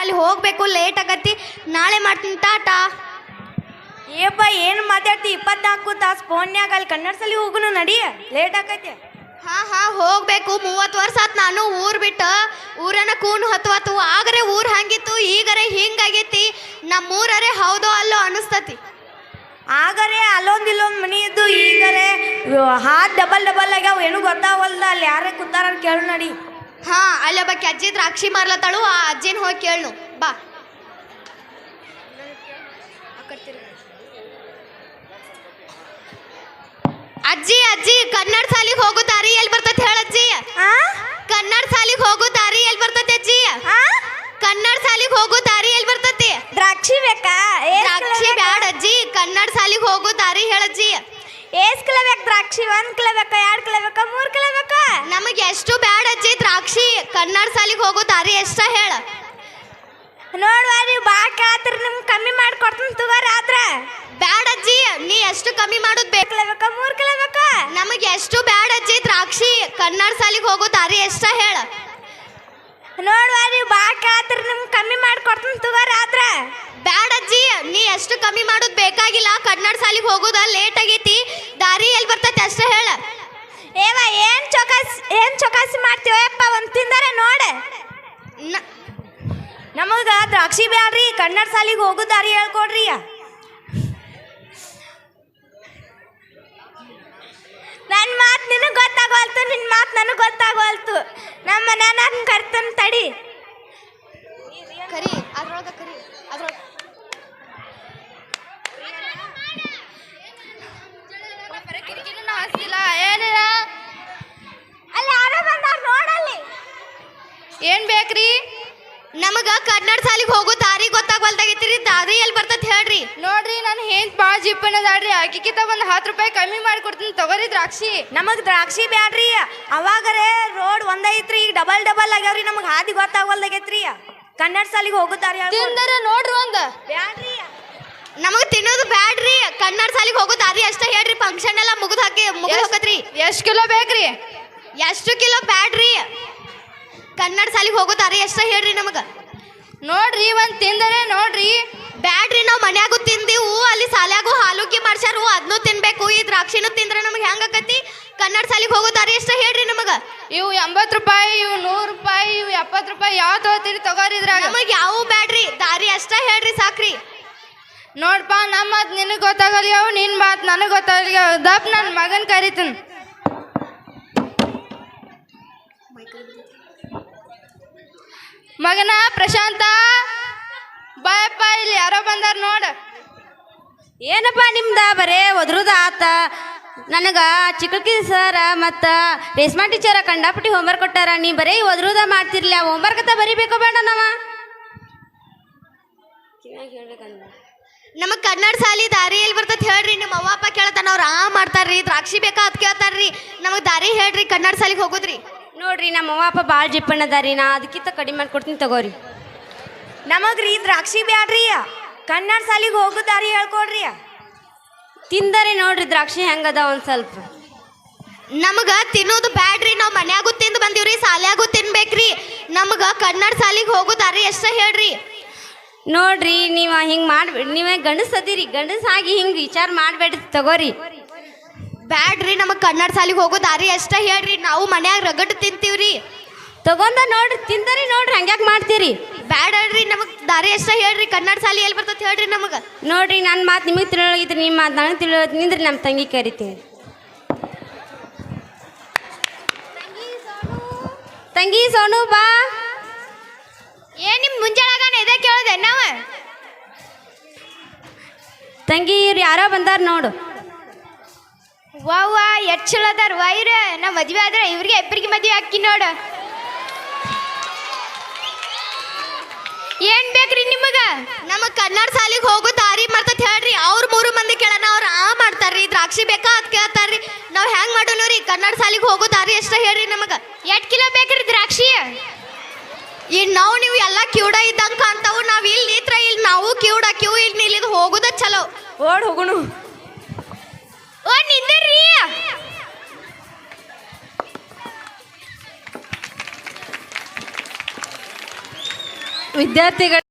ಅಲ್ಲಿ ಹೋಗ್ಬೇಕು ಲೇಟ್ ಆಗತ್ತಿ. ನಾಳೆ ಮಾಡ್ತೀನಿ ಟಾಟಾ. ಏಪ್ಪ ಏನು ಮಾತಾಡ್ತಿ? ಇಪ್ಪತ್ನಾಲ್ಕು ತಾಸು ಫೋನ್ಯಾಗ ಅಲ್ಲಿ ಕನ್ನಡ ಸಲಿ ಹೋಗುನು ನಡಿ. ಲೇಟ್ ಆಕೈತಿ ಹಾ ಹಾ ಹೋಗ್ಬೇಕು. ಮೂವತ್ತು ವರ್ಷ ಆತ್ ನಾನು ಊರ್ ಬಿಟ್ಟ. ಊರನ್ನ ಕೂನು ಹತ್ವಾತು. ಆಗರೆ ಊರ್ ಹಂಗಿತ್ತು ಈಗರೆ ಹಿಂಗಾಗೈತಿ. ನಮ್ಮೂರರೆ ಹೌದೋ ಅಲ್ಲೋ ಅನಿಸ್ತತಿ. ಆಗರೆ ಅಲ್ಲೊಂದು ಇಲ್ಲೊಂದು ಮನಿ ಇದ್ದು ಈಗರೆ ಹಾ ಡಬಲ್ ಡಬಲ್ ಆಗ್ಯಾವ. ಏನು ಗೊತ್ತಾವಲ್ದ. ಅಲ್ಲಿ ಯಾರೇ ಕೂತಾರ ಅಂತ ಕೇಳು ನಡಿ. ಹಾ ಅಲ್ಲಿ ಒಬ್ಬಾಕಿ ಅಜ್ಜಿ ದ್ರಾಕ್ಷಿ ಮಾರ್ಲತ್ತಾಳು ಆ ಅಜ್ಜಿನ ಹೋಗಿ ಕೇಳು ಬಾ. ಅಜ್ಜಿ ಅಜ್ಜಿ ಕನ್ನಡ ಸಾಲಿಗೆ ಹೋಗೋ ದಾರಿ ಎಲ್ಲಿ ಬರ್ತೈತೆ ಹೇಳಜ್ಜಿ ಆ? ಕನ್ನಡ ಸಾಲಿಗೆ ಹೋಗೋ ದಾರಿ ಎಲ್ಲಿ ಬರ್ತೈತೆ ಅಜ್ಜಿ? ಕನ್ನಡ ಸಾಲಿಗೆ ಹೋಗೋ ದಾರಿ ಎಲ್ಲಿ ಬರ್ತೈತಿ. ದ್ರಾಕ್ಷಿ ಬೇಕಾ? ದ್ರಾಕ್ಷಿ ಬ್ಯಾಡ ಅಜ್ಜಿ ಕನ್ನಡ ಸಾಲಿಗೆ ಹೋಗೋ ದಾರಿ ಹೇಳಜ್ಜಿ ಏಸ್ ಕಿಲೋ ಬೇಕು ದ್ರಾಕ್ಷಿ ಒಂದ್ ಕಿಲೋ ಬೇಕಾ ಎರಡು ಕಿಲೋ ಬೇಕಾ ಮೂರು ಕಿಲೋ ಬೇಕಾ? ನಮಗೆ ಎಷ್ಟು ಬ್ಯಾಡ ಅಜ್ಜಿ ದ್ರಾಕ್ಷಿ ಕನ್ನಡ ಸಾಲಿಗೆ ಹೋಗೋ ದಾರಿ ಎಷ್ಟ ಹೇಳ. ನೋಡುವ ನೀವು ಬಾ ನಿಮ್ಗೆ ಕಮ್ಮಿ ಮಾಡ್ಕೊಡ್ತೀನಿ ತಗೋರಿ ಆದ್ರ. ಬ್ಯಾಡ ಅಜ್ಜಿ ನೀ ಎಷ್ಟು ಕಮ್ಮಿ ಮಾಡೋದ್ ಬೇಕು ಮೂರ್ ಬೇಕಾ ಮೂರು ಕಿಲೋ ಬೇಕಾ? ನಮಗೆ ಎಷ್ಟು ಬ್ಯಾಡ ಅಜ್ಜಿ ದ್ರಾಕ್ಷಿ ಕನ್ನಡ ಸಾಲಿಗೆ ಹೋಗೋ ದಾರಿ ಎಷ್ಟ ಹೇಳ. ನೋಡುವ ನೀವು ಬಾ ನಿಮ್ಗೆ ಕಮ್ಮಿ ಮಾಡ್ಕೊಡ್ತೀನಿ ತಗೋರಿ ಆದ್ರ. ಬ್ಯಾಡ ಅಜ್ಜಿ ನೀ ಎಷ್ಟು ಕಮ್ಮಿ ಮಾಡೋದ್ ಬೇಕಾಗಿಲ್ಲ ಕನ್ನಡ ಸಾಲಿಗೆ ಹೋಗೋದ ಲೇಟ್ ಆಗೈತಿ ದಾರಿ ಎಲ್ಲಿ ಬರ್ತೈತಿ ಅಷ್ಟ ಹೇಳ. ಏವ ಏನ್ ಚೊಕಾಸಿ ಏನ್ ಚೊಕಾಸಿ ಮಾಡ್ತೀವಪ್ಪ ಒಂದ್ ತಿಂದರೆ ನೋಡ. ನಮಗ ದ್ರಾಕ್ಷಿ ಬ್ಯಾಡ್ರಿ ಕನ್ನಡ ಸಾಲಿಗೆ ಹೋಗೋ ದಾರಿ ಹೇಳ್ಕೊಡ್ರಿ. ನನ್ನ ಮಾತು ನಿನಗೆ ಗೊತ್ತಾಗೋಲ್ತು ನಿನ್ನ ಮಾತು ನನಗೆ ಗೊತ್ತಾಗೋಲ್ತು. ನಮ್ಮ ಮನೆ ನಾನು ಕರ್ತನ್ ತಡಿ. ಕರಿ ಅದ್ರೊಳಗ ಕರಿ ಅದ್ರೊಳಗ ಅಲ್ಲಿ ಯಾರೋ ಬಂದಾರ ನೋಡಲ್ಲಿ ಏನ್ ಬೇಕ್ರಿ ನಮಗ ಕನ್ನಡ ಸಾಲಿಗೆ ಹೋಗೋ ದಾರಿ ಗೊತ್ತಾಗವಲ್ದಾಗೈತಿ ದಾರಿ ಎಲ್ಲಿ ಬರ್ತದ ಹೇಳ್ರಿ. ನೋಡ್ರಿ ನಾನು ಹೆಂಗ್ ಭಾಳ ಜಿಪ್ಪನ್ ಅದಾಳ್ರಿ ಆಕಿಕಿತ ಒಂದ್ ಹತ್ತು ರೂಪಾಯಿ ಕಮ್ಮಿ ಮಾಡ್ಕೊಡ್ತೀನಿ ತಗೋರಿ ದ್ರಾಕ್ಷಿ. ನಮಗೆ ದ್ರಾಕ್ಷಿ ಬ್ಯಾಡ್ರಿ. ಅವಾಗರೆ ರೋಡ್ ಒಂದೈತ್ರಿ ಈಗ ಡಬಲ್ ಡಬಲ್ ಆಗ್ಯಾವ್ರಿ. ನಮಗ್ ಹಾದಿ ಗೊತ್ತಾಗವಲ್ದಾಗೈತ್ರಿ ಕನ್ನಡ ಸಾಲಿಗೆ ಹೋಗುತ್ತಾರೆ. ತಿಂದರೆ ನೋಡ್ರಿ ಒಂದ್. ಬ್ಯಾಡ್ರಿ. ನಮಗ್ ತಿನ್ನೋದು ಬ್ಯಾಡ್ರಿ. ಕನ್ನಡ ಸಾಲಿಗೆ ಹೋಗೋ ದಾರಿ ಅಷ್ಟೇ ಹೇಳ್ರಿ. ಫಂಕ್ಷನ್ ಎಲ್ಲ ಮುಗಿದ್ ಹಾಕಿ ಮುಗಿದ್ ಹೋಗತ್ರಿ. ಎಷ್ಟು ಕಿಲೋ ಬೇಕ್ರಿ? ಎಷ್ಟು ಕಿಲೋ ಬ್ಯಾಡ್ರಿ. ಕನ್ನಡ ಸಾಲಿಗೆ ಹೋಗೋ ದಾರಿ ಎಷ್ಟ ಹೇಳ್ರಿ ನಮಗ. ನೋಡ್ರಿ ಒಂದ್ ತಿಂದರೆ ನೋಡ್ರಿ. ಬ್ಯಾಡ್ರಿ ನಾವು ಮನ್ಯಾಗೂ ತಿಂದಿವು ಅಲ್ಲಿ ಸಾಲ್ಯಾಗೂ ಹಾಲುಕಿ ಮಾಡ್ಸ್ಯಾರು ಅದ್ನು ತಿನ್ಬೇಕು ಈ ದ್ರಾಕ್ಷಿನೂ ತಿಂದ್ರೆ ನಮಗೆ ಹೆಂಗ ಆಕತಿ? ಕನ್ನಡ ಸಾಲಿಗೆ ಹೋಗೋ ದಾರಿ ಎಷ್ಟ ಹೇಳ್ರಿ ನಮಗ. ಇವು ಎಂಬತ್ತು ರೂಪಾಯಿ ಇವು ನೂರು ರೂಪಾಯಿ ಇವು ಎಪ್ಪತ್ತು ರೂಪಾಯಿ ಯಾವ ತಗೋತೀರಿ ತಗೋರಿ ನಮಗೆ ನಮಗ್ ಯಾವ ಬ್ಯಾಡ್ರಿ ದಾರಿ ಅಷ್ಟ ಹೇಳ್ರಿ ಸಾಕ್ರಿ. ನೋಡ್ಪ ನಮ್ಮ ಮಾತು ನಿನಗೆ ಗೊತ್ತಾಗಲ್ಲ ಯಾವ ನಿನ್ ಮಾತು ನನಗೆ ಗೊತ್ತಾಗಲ್ಲ ದಪ್ ನನ್ನ ಮಗನ್ ಕರಿತೀನಿ. ಮಗನ ಪ್ರಶಾಂತ. ಬಾಯಪ್ಪ ಇಲ್ಲಿ ಯಾರೋ ಬಂದಾರ ನೋಡ. ಏನಪ್ಪ ನಿಮ್ದ? ಬರೇ ಒದ್ರದ ಆತ. ನನಗ ಚಿಕ್ಕಕಿ ಸರ ಮತ್ತು ರೇಷ್ಮಾ ಟೀಚರ ಕಂಡಾಪಟ್ಟಿ ಹೋಮ್ವರ್ಕ್ ಕೊಟ್ಟಾರ. ನೀ ಬರೀ ಒದ್ರದ ಮಾಡ್ತಿರ್ಲಿ ಆ ಹೋಮ್ವರ್ಕ್ ಅಂತ ಬರೀಬೇಕು ಬೇಡ ನಾವ? ನಮಗ್ ಕನ್ನಡ ಸಾಲಿ ದಾರಿ ಎಲ್ಲಿ ಬರ್ತೈತಿ ಹೇಳ್ರಿ. ನಿಮ್ಮ ಅವ್ವ ಅಪ್ಪ ಕೇಳ್ತಾನ ಅವ್ರ ಆ ಮಾಡ್ತಾರ್ರಿ. ದ್ರಾಕ್ಷಿ ಬೇಕಾ ಅದ್ ಕೇಳ್ತಾರ್ರಿ. ನಮಗ್ ದಾರಿ ಹೇಳ್ರಿ ಕನ್ನಡ ಸಾಲಿಗೆ ಹೋಗೋದ್ರಿ. ನೋಡ್ರಿ ನಮ್ಮ ಅವ್ವ ಅಪ್ಪ ಭಾಳ ಜಿಪ್ಪಣ್ಣದಾರಿ ನಾ ಅದಕ್ಕಿಂತ ಕಡಿಮೆ ಮಾಡ್ಕೊಡ್ತೀನಿ ತಗೋರಿ. ನಮಗ್ರಿ ದ್ರಾಕ್ಷಿ ಬ್ಯಾಡ್ರಿ. ಕನ್ನಡ ಸಾಲಿಗೆ ಹೋಗೋ ದಾರಿ ಹೇಳ್ಕೊಡ್ರಿ. ತಿಂದರೆ ನೋಡ್ರಿ ದ್ರಾಕ್ಷಿ ಹೆಂಗದ ಒಂದು ಸ್ವಲ್ಪ. ನಮಗ ತಿನ್ನೋದು ಬ್ಯಾಡ್ರಿ. ನಾವು ಮನ್ಯಾಗೂ ತಿಂದು ಬಂದೀವ್ರಿ ಸಾಲ್ಯಾಗೂ ತಿನ್ಬೇಕ್ರಿ. ನಮಗ ಕನ್ನಡ ಸಾಲಿಗೆ ಹೋಗೋ ದಾರಿ ಎಷ್ಟ ಹೇಳ್ರಿ. ನೋಡ್ರಿ ನೀವು ಹಿಂಗೆ ಮಾಡ್ಬೇಡಿ ನೀವೇ ಗಂಡಸ್ ಅದಿರಿ. ಗಂಡಸಾಗಿ ಹಿಂಗೆ ವಿಚಾರ ಮಾಡಬೇಡ್ರಿ ತಗೋರಿ. ಬ್ಯಾಡ್ರಿ ನಮಗೆ ಕನ್ನಡ ಸಾಲಿಗೆ ಹೋಗೋ ದಾರಿ ಅಷ್ಟೇ ಹೇಳ್ರಿ. ನಾವು ಮನ್ಯಾಗ ರಗಡ್ ತಿಂತೀವ್ರಿ. ತಗೊಂಡ ನೋಡ್ರಿ ತಿಂದರಿ ನೋಡ್ರಿ ಹಂಗ್ಯಾಕೆ ಮಾಡ್ತೀರಿ? ಬ್ಯಾಡ್ರಿ ನಮಗೆ ದಾರಿ ಅಷ್ಟೇ ಹೇಳ್ರಿ. ಕನ್ನಡ ಸಾಲಿ ಎಲ್ಲಿ ಬರ್ತೈತಿ ಹೇಳ್ರಿ ನಮಗೆ? ನೋಡ್ರಿ ನನ್ನ ಮಾತು ನಿಮಗೆ ತಿಳಿಯೋಗಿದ್ರಿ ನಿಮ್ಮ ಮಾತು ನನಗೆ ತಿಳಿಯೋ ನಿಂದ್ರಿ ನಮ್ಮ ತಂಗಿ ಕರಿತೀನಿ. ತಂಗಿ ಸೋನು ಬಾ. ಏ ನಿಮ್ ಮುಂಜಾಳಾಗನ ಇದೆ ಕೇಳೋದೆ ನಾವ? ತಂಗಿ ಇವ್ರು ಯಾರೋ ಬಂದಾರ ನೋಡು. ವಾ ಎಷ್ಟು ಚಲೋ ಅದಾರ ವೈರ ನಾ ಮದ್ವೆ ಆದ್ರೆ ಇವ್ರಿಗೆ ಇಬ್ಬರಿಗೆ ಮದ್ವೆ ಹಾಕಿ ನೋಡ. ಏನ್ ಬೇಕ್ರಿ ನಿಮಗ? ನಮ್ಮ ಕನ್ನಡ ಸಾಲಿಗೆ ಹೋಗೋ ದಾರಿ ಮಾಡ್ತತ್ ಹೇಳ್ರಿ. ಅವ್ರ ಮೂರು ಮಂದಿ ಕೇಳನ ಅವ್ರ ಆ ಮಾಡ್ತಾರ್ರಿ. ದ್ರಾಕ್ಷಿ ಬೇಕಾ ಅದ್ ಕೇಳ್ತಾರ್ರಿ. ನಾವ್ ಹೆಂಗ್ ಮಾಡೋಣ ಕನ್ನಡ ಸಾಲಿಗೆ ಹೋಗೋ ದಾರಿ ಎಷ್ಟ ಹೇಳ್ರಿ ನಮಗ. ಎಟ್ ಕಿಲೋ ಬೇಕ್ರಿ ದ್ರಾಕ್ಷಿ? ಈ ನಾವು ನೀವು ಎಲ್ಲ ಕ್ಯೂಡ ಇದ್ದಂಗ ಕಾಣ್ತಾವು. ನಾವ್ ಇಲ್ಲಿ ನಿತ್ರ ಇಲ್ಲಿ ನಾವು ಕ್ಯೂಡ ಕ್ಯೂ ಇಲ್ಲಿ ನಿಲ್ಲಿದ್ ಹೋಗುದ ಚಲೋ. ಓಡ್ ಹೋಗುನು ವಿದ್ಯಾರ್ಥಿಗಳು